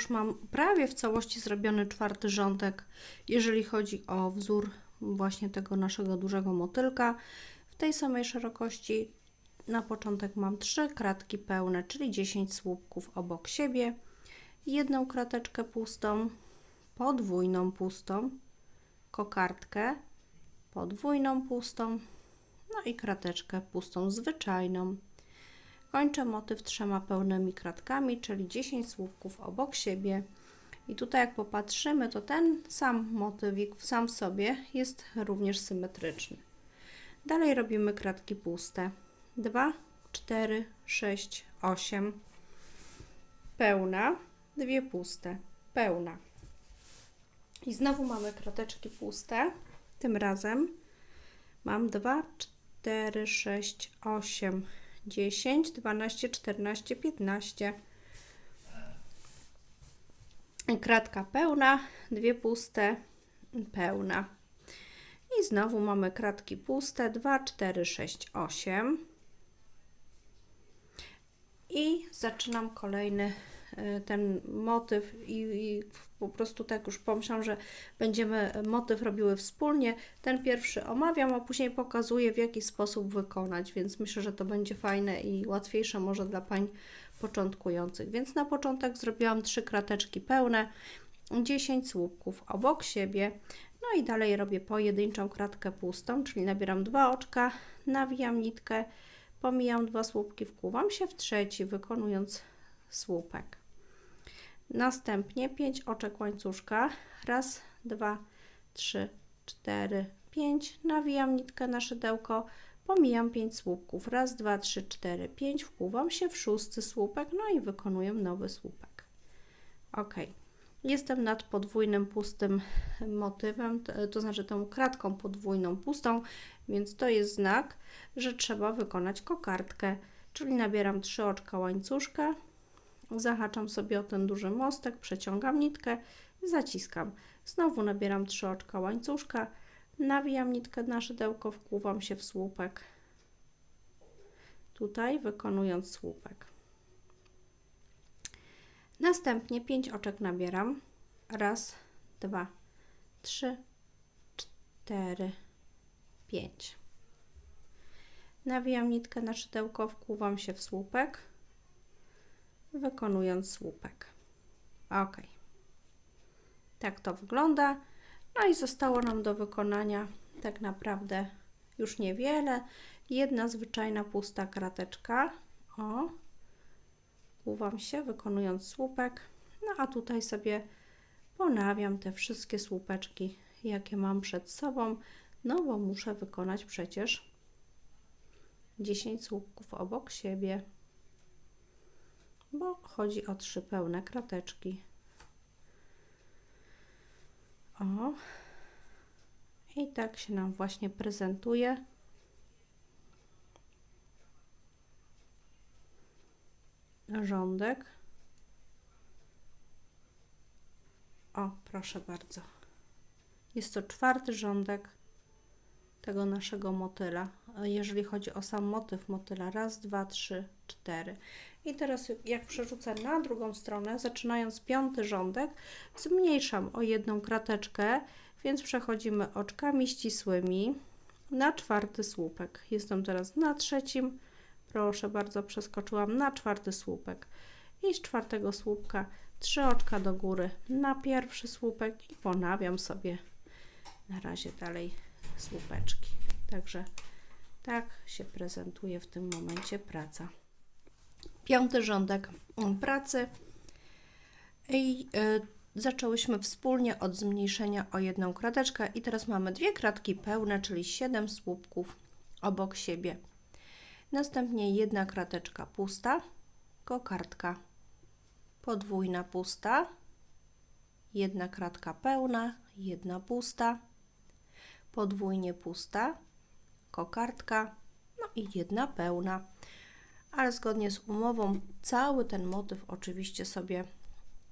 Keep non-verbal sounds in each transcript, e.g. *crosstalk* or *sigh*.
już mam prawie w całości zrobiony czwarty rządek, jeżeli chodzi o wzór właśnie tego naszego dużego motylka. W tej samej szerokości na początek mam trzy kratki pełne, czyli 10 słupków obok siebie, jedną krateczkę pustą, podwójną pustą, kokardkę, podwójną pustą, no i krateczkę pustą zwyczajną. Kończę motyw trzema pełnymi kratkami, czyli 10 słupków obok siebie. I tutaj jak popatrzymy, to ten sam motywik sam w sobie jest również symetryczny. Dalej robimy kratki puste. 2, 4, 6, 8. Pełna, dwie puste, pełna. I znowu mamy krateczki puste. Tym razem mam 2, 4, 6, 8, 10, 12, 14, 15. Kratka pełna, dwie puste, pełna. I znowu mamy kratki puste, 2, 4, 6, 8. I zaczynam kolejny ten motyw i, i, po prostu tak już pomyślałam, że będziemy motyw robiły wspólnie. Ten pierwszy omawiam, a później pokazuję w jaki sposób wykonać, więc myślę, że to będzie fajne i łatwiejsze może dla pań początkujących. Więc na początek zrobiłam trzy krateczki pełne, 10 słupków obok siebie. No i dalej robię pojedynczą kratkę pustą, czyli nabieram dwa oczka, nawijam nitkę, pomijam dwa słupki, wkuwam się w trzeci, wykonując słupek. Następnie 5 oczek łańcuszka, raz, dwa, trzy, cztery, pięć, nawijam nitkę na szydełko, pomijam 5 słupków, raz, dwa, trzy, cztery, pięć, wkuwam się w szósty słupek, no i wykonuję nowy słupek. Ok. Jestem nad podwójnym pustym motywem, to znaczy tą kratką podwójną pustą, więc to jest znak, że trzeba wykonać kokardkę, czyli nabieram 3 oczka łańcuszka, zahaczam sobie o ten duży mostek, przeciągam nitkę, zaciskam. Znowu nabieram 3 oczka łańcuszka, nawijam nitkę na szydełko, wkłuwam się w słupek. Tutaj wykonując słupek. Następnie 5 oczek nabieram. Raz, dwa, trzy, cztery, pięć. Nawijam nitkę na szydełko, wkłuwam się w słupek, wykonując słupek. Ok. Tak to wygląda. No i zostało nam do wykonania tak naprawdę już niewiele. Jedna zwyczajna pusta krateczka. O, wkuwam się, wykonując słupek. No a tutaj sobie ponawiam te wszystkie słupeczki, jakie mam przed sobą, no bo muszę wykonać przecież 10 słupków obok siebie, bo chodzi o trzy pełne krateczki. O, i tak się nam właśnie prezentuje. Rządek. O, proszę bardzo. Jest to czwarty rządek tego naszego motyla. Jeżeli chodzi o sam motyw motyla, raz, dwa, trzy, cztery. I teraz jak przerzucę na drugą stronę, zaczynając piąty rządek, zmniejszam o jedną krateczkę, więc przechodzimy oczkami ścisłymi na czwarty słupek. Jestem teraz na trzecim, proszę bardzo, przeskoczyłam na czwarty słupek. I z czwartego słupka trzy oczka do góry na pierwszy słupek i ponawiam sobie na razie dalej słupeczki. Także tak się prezentuje w tym momencie praca. Piąty rządek pracy i y, zaczęłyśmy wspólnie od zmniejszenia o jedną krateczkę i teraz mamy dwie kratki pełne, czyli 7 słupków obok siebie. Następnie jedna krateczka pusta, kokardka podwójna pusta, jedna kratka pełna, jedna pusta, podwójnie pusta, kokardka, no i jedna pełna. Ale zgodnie z umową cały ten motyw oczywiście sobie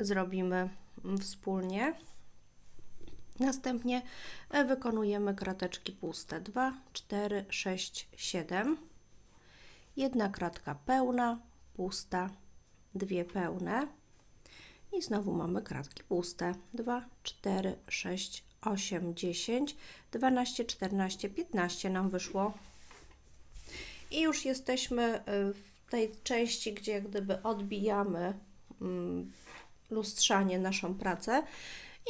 zrobimy wspólnie. Następnie wykonujemy krateczki puste 2, 4, 6, 7. Jedna kratka pełna, pusta, dwie pełne. I znowu mamy kratki puste. 2, 4, 6, 8, 10, 12, 14, 15 nam wyszło. I już jesteśmy y, w tej części, gdzie jak gdyby odbijamy mm, lustrzanie naszą pracę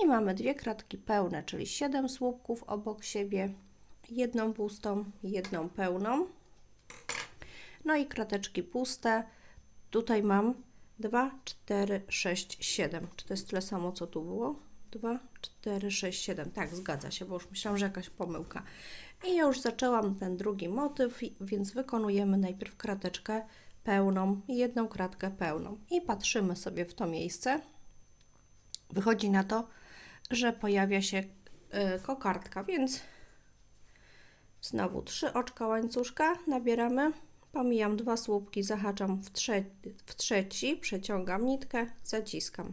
i mamy dwie kratki pełne, czyli 7 słupków obok siebie, jedną pustą, jedną pełną. No i krateczki puste. Tutaj mam 2, 4, 6, 7. Czy to jest tyle samo, co tu było? 2, 4, 6, 7. Tak, zgadza się, bo już myślałam, że jakaś pomyłka. I ja już zaczęłam ten drugi motyw, więc wykonujemy najpierw krateczkę pełną jedną kratkę pełną. I patrzymy sobie w to miejsce. Wychodzi na to, że pojawia się y, kokardka, więc znowu trzy oczka łańcuszka nabieramy, pomijam dwa słupki, zahaczam w, trze w trzeci, przeciągam nitkę, zaciskam.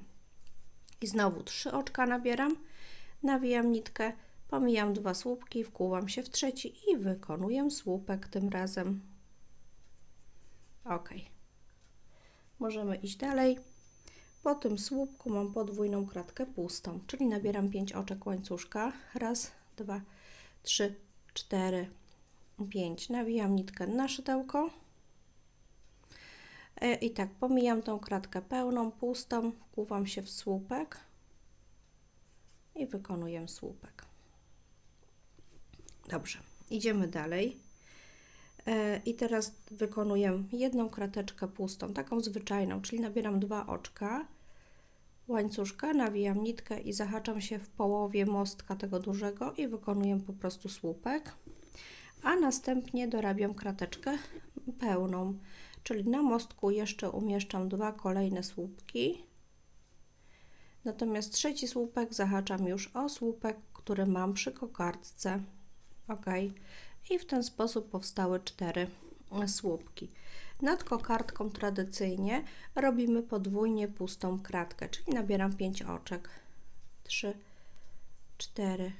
I znowu trzy oczka nabieram, nawijam nitkę, pomijam dwa słupki, wkłuwam się w trzeci i wykonuję słupek tym razem. Ok. Możemy iść dalej. Po tym słupku mam podwójną kratkę pustą, czyli nabieram 5 oczek łańcuszka. Raz, dwa, trzy, cztery, pięć. Nawijam nitkę na szydełko. E, I tak, pomijam tą kratkę pełną, pustą, wkuwam się w słupek i wykonuję słupek. Dobrze, idziemy dalej. E, I teraz wykonuję jedną krateczkę pustą, taką zwyczajną, czyli nabieram dwa oczka łańcuszka, nawijam nitkę i zahaczam się w połowie mostka tego dużego i wykonuję po prostu słupek, a następnie dorabiam krateczkę pełną, czyli na mostku jeszcze umieszczam dwa kolejne słupki, natomiast trzeci słupek zahaczam już o słupek, który mam przy kokardce, ok, i w ten sposób powstały cztery słupki. Nad kokardką tradycyjnie robimy podwójnie pustą kratkę, czyli nabieram 5 oczek. 3, 4,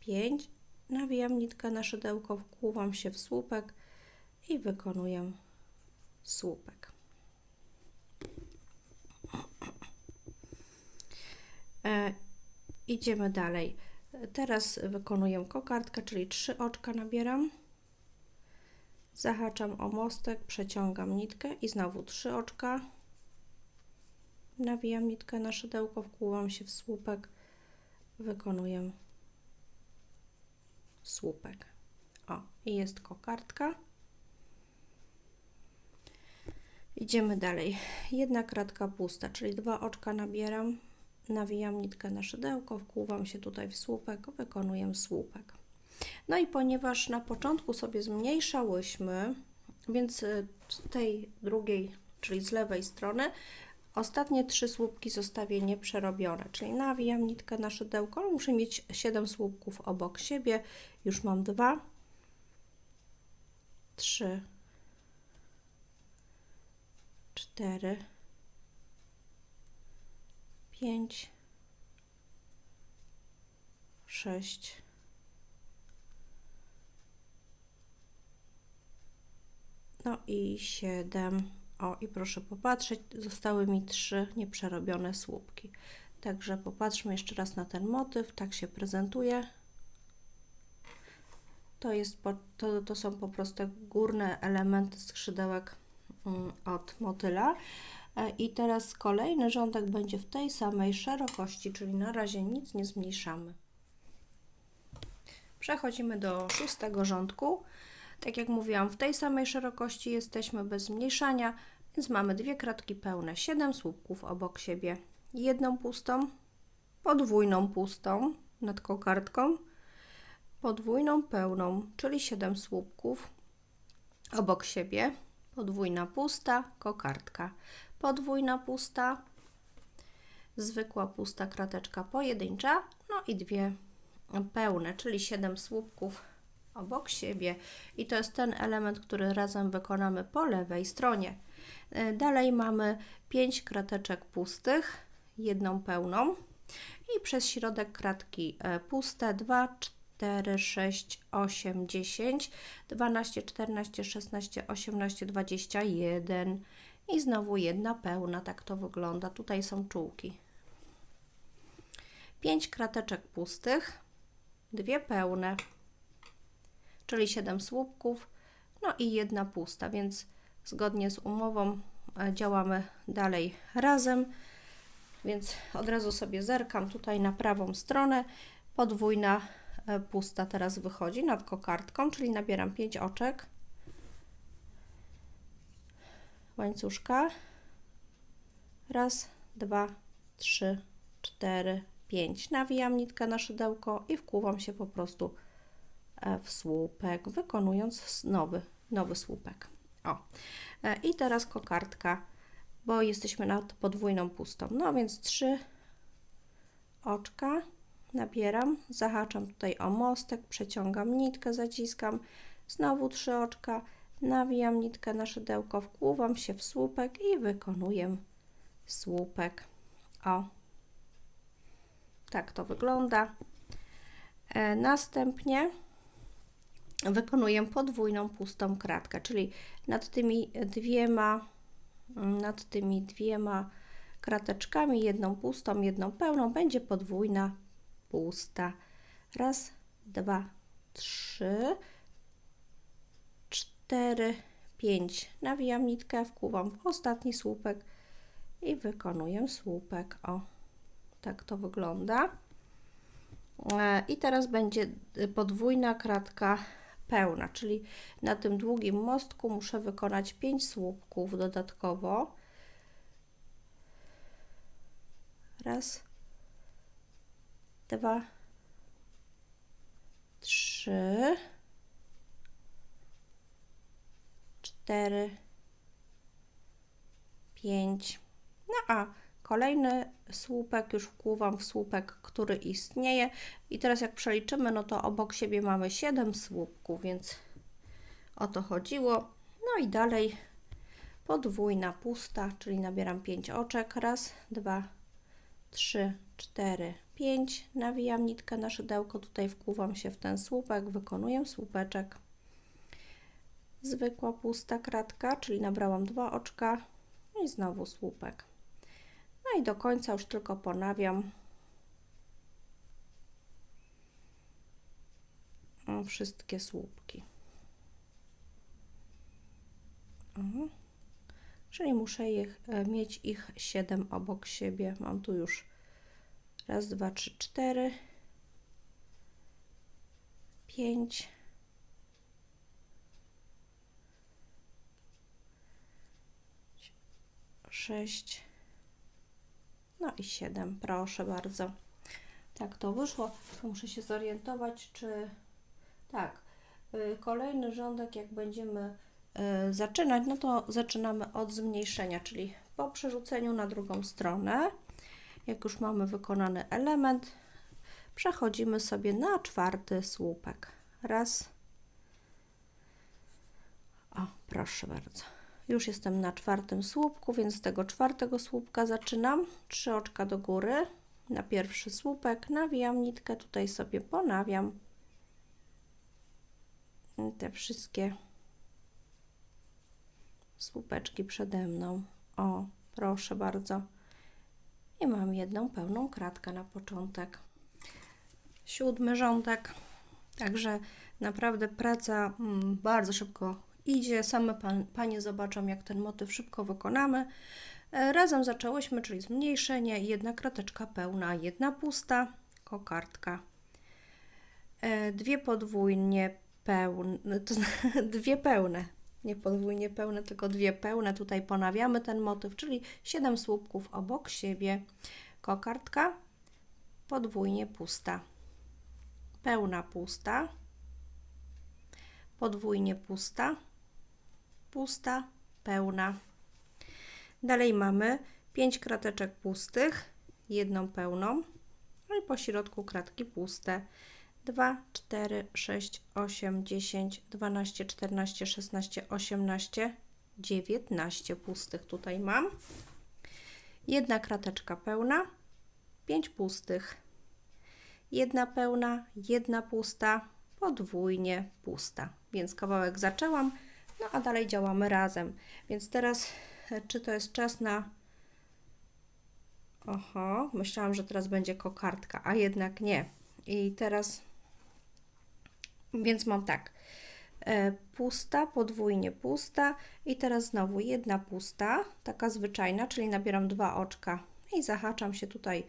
5. Nawijam nitkę na szydełko, wkłuwam się w słupek i wykonuję słupek. E, idziemy dalej. Teraz wykonuję kokardkę, czyli 3 oczka nabieram zahaczam o mostek, przeciągam nitkę i znowu trzy oczka, nawijam nitkę na szydełko, wkłuwam się w słupek, wykonuję słupek. O, i jest kokardka. Idziemy dalej. Jedna kratka pusta, czyli dwa oczka nabieram, nawijam nitkę na szydełko, wkłuwam się tutaj w słupek, wykonuję słupek. No i ponieważ na początku sobie zmniejszałyśmy, więc y, tej drugiej, czyli z lewej strony, ostatnie trzy słupki zostawię nieprzerobione, czyli nawijam nitkę na szydełko, muszę mieć 7 słupków obok siebie, już mam dwa, trzy, cztery, pięć, sześć, No i 7. O, i proszę popatrzeć, zostały mi trzy nieprzerobione słupki. Także popatrzmy jeszcze raz na ten motyw. Tak się prezentuje. To, jest, to, to są po prostu górne elementy skrzydełek mm, od motyla. E, I teraz kolejny rządek będzie w tej samej szerokości, czyli na razie nic nie zmniejszamy. Przechodzimy do szóstego rządku. Tak jak mówiłam, w tej samej szerokości jesteśmy bez zmniejszania, więc mamy dwie kratki pełne, 7 słupków obok siebie, jedną pustą, podwójną pustą nad kokardką, podwójną pełną, czyli 7 słupków obok siebie, podwójna pusta, kokardka, podwójna pusta, zwykła pusta krateczka pojedyncza, no i dwie pełne, czyli 7 słupków obok siebie. I to jest ten element, który razem wykonamy po lewej stronie. E, dalej mamy 5 krateczek pustych, jedną pełną. I przez środek kratki e, puste 2, 4, 6, 8, 10, 12, 14, 16, 18, 21, i znowu jedna pełna, tak to wygląda. Tutaj są czułki. 5 krateczek pustych, dwie pełne, czyli 7 słupków, no i jedna pusta, więc zgodnie z umową e, działamy dalej razem. Więc od razu sobie zerkam tutaj na prawą stronę. Podwójna e, pusta teraz wychodzi nad kokardką, czyli nabieram 5 oczek łańcuszka. Raz, dwa, trzy, cztery, pięć. Nawijam nitkę na szydełko i wkłuwam się po prostu e, w słupek, wykonując nowy, nowy słupek. O. E, I teraz kokardka, bo jesteśmy nad podwójną pustą. No więc trzy oczka nabieram, zahaczam tutaj o mostek, przeciągam nitkę, zaciskam, znowu trzy oczka, nawijam nitkę na szydełko, wkłuwam się w słupek i wykonuję słupek. O, tak to wygląda. E, następnie wykonuję podwójną pustą kratkę, czyli nad tymi dwiema, nad tymi dwiema krateczkami, jedną pustą, jedną pełną, będzie podwójna pusta. Raz, dwa, trzy, cztery, pięć. Nawijam nitkę, wkłuwam w ostatni słupek i wykonuję słupek. O, tak to wygląda. E, I teraz będzie podwójna kratka pełna, czyli na tym długim mostku muszę wykonać 5 słupków dodatkowo. Raz, dwa, trzy, cztery, pięć. No a kolejny słupek już wkłuwam w słupek, który istnieje. I teraz jak przeliczymy, no to obok siebie mamy 7 słupków, więc o to chodziło. No i dalej podwójna pusta, czyli nabieram 5 oczek. Raz, dwa, trzy, cztery, pięć. Nawijam nitkę na szydełko, tutaj wkłuwam się w ten słupek, wykonuję słupeczek. Zwykła pusta kratka, czyli nabrałam dwa oczka i znowu słupek. No i do końca już tylko ponawiam wszystkie słupki. Mhm. Czyli muszę ich, e, mieć ich 7 obok siebie. Mam tu już raz, dwa, trzy, cztery, pięć, sześć, no i siedem. Proszę bardzo. Tak to wyszło. Muszę się zorientować, czy tak. y, Kolejny rządek, jak będziemy y, zaczynać, no to zaczynamy od zmniejszenia, czyli po przerzuceniu na drugą stronę, jak już mamy wykonany element, przechodzimy sobie na czwarty słupek. Raz. O, proszę bardzo. Już jestem na czwartym słupku, więc z tego czwartego słupka zaczynam. Trzy oczka do góry na pierwszy słupek, nawijam nitkę, tutaj sobie ponawiam te wszystkie słupeczki przede mną. O, proszę bardzo. I mam jedną pełną kratkę na początek. Siódmy rządek. Także naprawdę praca mm, bardzo szybko idzie. Same pan, panie zobaczą, jak ten motyw szybko wykonamy. E, razem zaczęłyśmy, czyli zmniejszenie, jedna krateczka pełna, jedna pusta, kokardka. E, dwie podwójnie pełne, to *laughs* dwie pełne, nie podwójnie pełne, tylko dwie pełne. Tutaj ponawiamy ten motyw, czyli 7 słupków obok siebie. Kokardka podwójnie pusta, pełna pusta, podwójnie pusta, pusta, pełna. Dalej mamy 5 krateczek pustych, jedną pełną, no i po środku kratki puste. 2, 4, 6, 8, 10, 12, 14, 16, 18, 19 pustych tutaj mam. Jedna krateczka pełna, 5 pustych. Jedna pełna, jedna pusta, podwójnie pusta. Więc kawałek zaczęłam, no a dalej działamy razem. Więc teraz e, czy to jest czas na. Oho, myślałam, że teraz będzie kokardka, a jednak nie. I teraz. Więc mam tak. E, pusta, podwójnie pusta i teraz znowu jedna pusta, taka zwyczajna, czyli nabieram dwa oczka i zahaczam się tutaj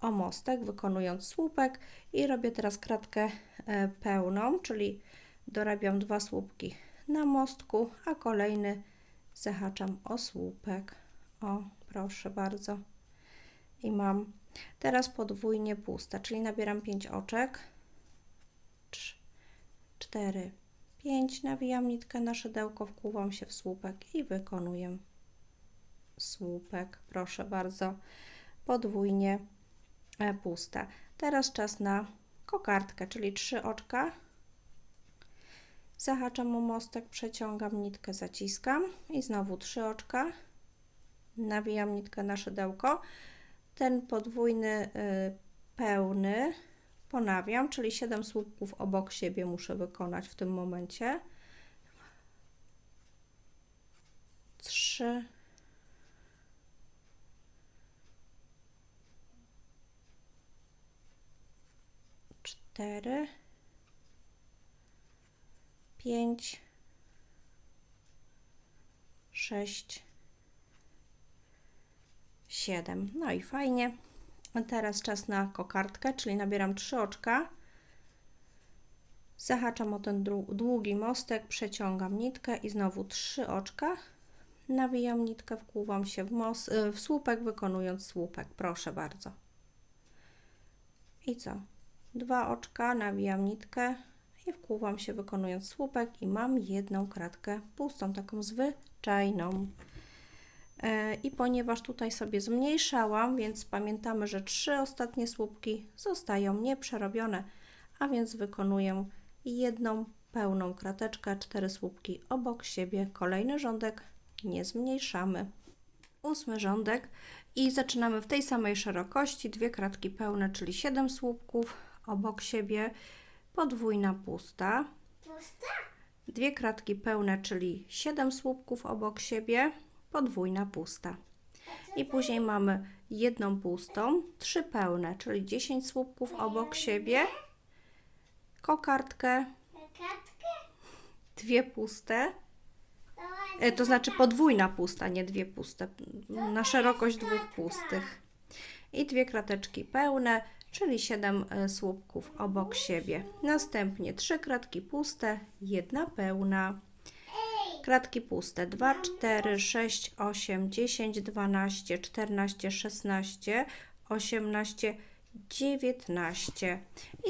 o mostek, wykonując słupek i robię teraz kratkę e, pełną, czyli dorabiam dwa słupki na mostku, a kolejny zahaczam o słupek. O, proszę bardzo. I mam teraz podwójnie pusta, czyli nabieram 5 oczek. 4, 5, nawijam nitkę na szydełko, wkłuwam się w słupek i wykonuję słupek. Proszę bardzo, podwójnie e, puste. Teraz czas na kokardkę, czyli trzy oczka. Zahaczam o mostek, przeciągam nitkę, zaciskam i znowu trzy oczka. Nawijam nitkę na szydełko. Ten podwójny y, pełny ponawiam, czyli 7 słupków obok siebie muszę wykonać w tym momencie. 3 4 5 6 7 no i fajnie teraz czas na kokardkę, czyli nabieram 3 oczka. Zahaczam o ten długi mostek, przeciągam nitkę i znowu 3 oczka. Nawijam nitkę, wkłuwam się w, y, w słupek, wykonując słupek. Proszę bardzo. I co? Dwa oczka, nawijam nitkę i wkłuwam się, wykonując słupek i mam jedną kratkę pustą, taką zwyczajną. E, I ponieważ tutaj sobie zmniejszałam, więc pamiętamy, że trzy ostatnie słupki zostają nieprzerobione, a więc wykonuję jedną pełną krateczkę, cztery słupki obok siebie. Kolejny rządek nie zmniejszamy. Ósmy rządek i zaczynamy w tej samej szerokości, dwie kratki pełne, czyli 7 słupków obok siebie, podwójna pusta. Pusta? Dwie kratki pełne, czyli 7 słupków obok siebie, podwójna pusta. I później mamy jedną pustą, trzy pełne, czyli 10 słupków obok siebie, kokardkę, dwie puste, e, to znaczy podwójna pusta, nie dwie puste, na szerokość dwóch pustych. I dwie krateczki pełne, czyli 7 słupków obok siebie. Następnie trzy kratki puste, jedna pełna. Kratki puste 2, 4, 6, 8, 10, 12, 14, 16, 18, 19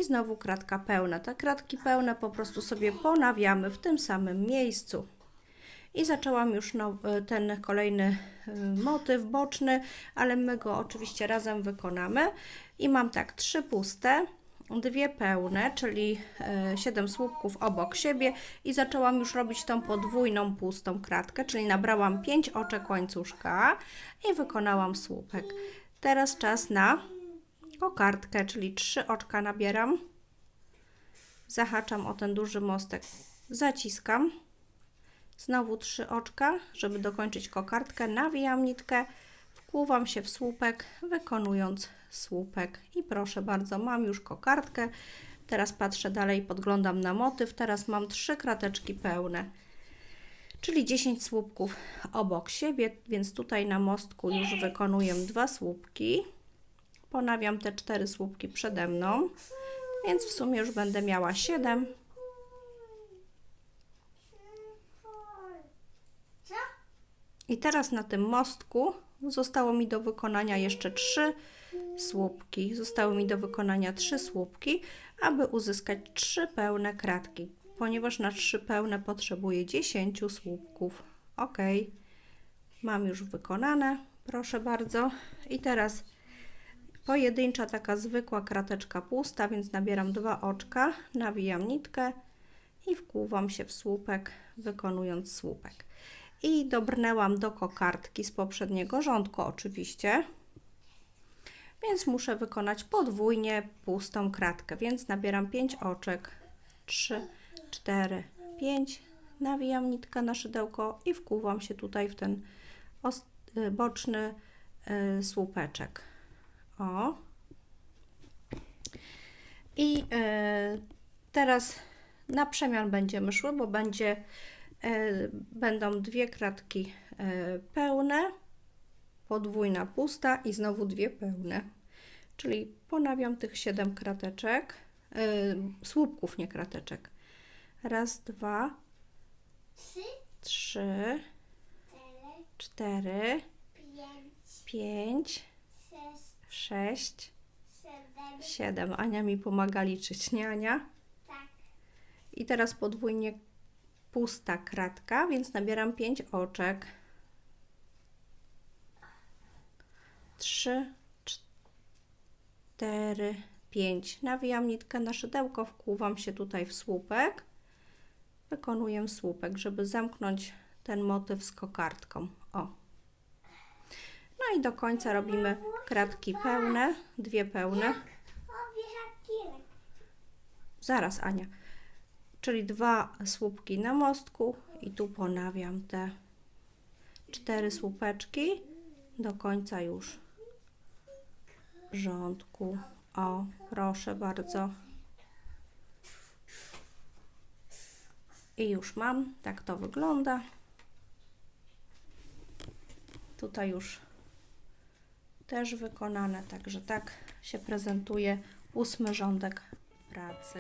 i znowu kratka pełna. Te kratki pełne po prostu sobie ponawiamy w tym samym miejscu. I zaczęłam już now, ten kolejny y, motyw boczny, ale my go oczywiście razem wykonamy. I mam tak, trzy puste, dwie pełne, czyli 7 słupków obok siebie i zaczęłam już robić tą podwójną pustą kratkę, czyli nabrałam 5 oczek łańcuszka i wykonałam słupek. Teraz czas na kokardkę, czyli 3 oczka nabieram, zahaczam o ten duży mostek, zaciskam, znowu 3 oczka, żeby dokończyć kokardkę, nawijam nitkę, wkłuwam się w słupek, wykonując słupek. I proszę bardzo, mam już kokardkę. Teraz patrzę dalej, podglądam na motyw. Teraz mam trzy krateczki pełne, czyli 10 słupków obok siebie, więc tutaj na mostku już wykonuję dwa słupki. Ponawiam te cztery słupki przede mną, więc w sumie już będę miała 7. Co? I teraz na tym mostku zostało mi do wykonania jeszcze trzy słupki. Zostały mi do wykonania trzy słupki, aby uzyskać trzy pełne kratki, ponieważ na trzy pełne potrzebuję 10 słupków. Ok, mam już wykonane, proszę bardzo. I teraz pojedyncza taka zwykła krateczka pusta, więc nabieram dwa oczka, nawijam nitkę i wkłuwam się w słupek, wykonując słupek. I dobrnęłam do kokardki z poprzedniego rządku oczywiście więc muszę wykonać podwójnie pustą kratkę, więc nabieram 5 oczek, 3, 4, 5, nawijam nitkę na szydełko i wkuwam się tutaj w ten y, boczny y, słupeczek. O. I y, teraz na przemian będziemy szły, bo będzie, będą dwie kratki y, pełne, podwójna pusta i znowu dwie pełne. Czyli ponawiam tych 7 krateczek, y, słupków, nie krateczek. Raz, dwa, Trzy, cztery, pięć, sześć, siedem. Ania mi pomaga liczyć, nie Ania? Tak. I teraz podwójnie pusta kratka, więc nabieram pięć oczek. Trzy, cztery, pięć. Nawijam nitkę na szydełko, wkłuwam się tutaj w słupek. Wykonuję słupek, żeby zamknąć ten motyw z kokardką. O. No i do końca robimy kratki pełne, dwie pełne. Zaraz, Ania. Czyli dwa słupki na mostku i tu ponawiam te cztery słupeczki do końca już rządku. O, proszę bardzo. I już mam, tak to wygląda. Tutaj już też wykonane, także tak się prezentuje ósmy rządek pracy.